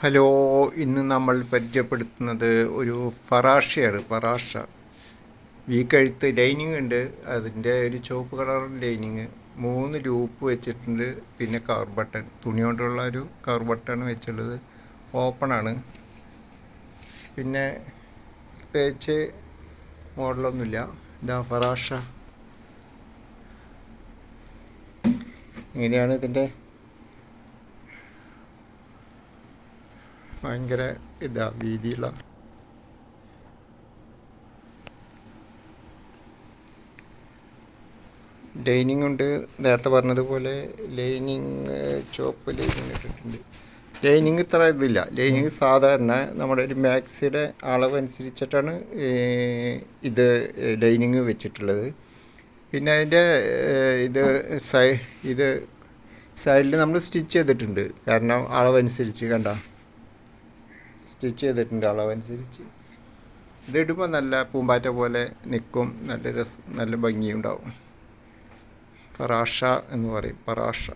Hello ഇന്ന് നമ്മൾ പരിചയപ്പെടുത്തുന്നത് ഒരു ഫറാഷയാണ് ഫറാഷ. വീ കഴുത്ത് ലൈനിങ് ഉണ്ട് അതിന്റെ ഒരു ചുവപ്പ് കളർ ലൈനിങ് മൂന്ന് ലൂപ്പ് വെച്ചിട്ടുണ്ട് പിന്നെ കവർ ബട്ടൺ തുണി കൊണ്ടുള്ള ഒരു കവർ ബട്ടൺ വെച്ചുള്ളത് ഓപ്പണാണ് പിന്നെ പ്രത്യേകിച്ച് മോഡലൊന്നുമില്ല. ഇതാ ഫറാഷ. ഇങ്ങനെയാണ് ഇതിന്റെ ഭയങ്കര ഇതാ വീതിയുള്ള ലൈനിങ് ഉണ്ട്. നേരത്തെ പറഞ്ഞതുപോലെ ലൈനിങ് ചോപ്പ് ലൈനിങ് ഇട്ടിട്ടുണ്ട്. ലൈനിങ് ഇത്ര ഇതില്ല. ലൈനിങ് സാധാരണ നമ്മുടെ ഒരു മാക്സിയുടെ അളവ് അനുസരിച്ചിട്ടാണ് ഇത് ലൈനിങ് വെച്ചിട്ടുള്ളത്. പിന്നെ അതിന്റെ ഇത് സൈ ഇത് സൈഡിൽ നമ്മൾ സ്റ്റിച്ച് ചെയ്തിട്ടുണ്ട്. കാരണം അളവനുസരിച്ച് കണ്ട. സ്റ്റിച്ച് ചെയ്തിട്ടുണ്ട് അളവനുസരിച്ച്. ഇതിടുമ്പോൾ നല്ല പൂമ്പാറ്റ പോലെ നിൽക്കും നല്ല രസ നല്ല ഭംഗിയുണ്ടാവും. പറാഷ എന്ന് പറയും പറാഷ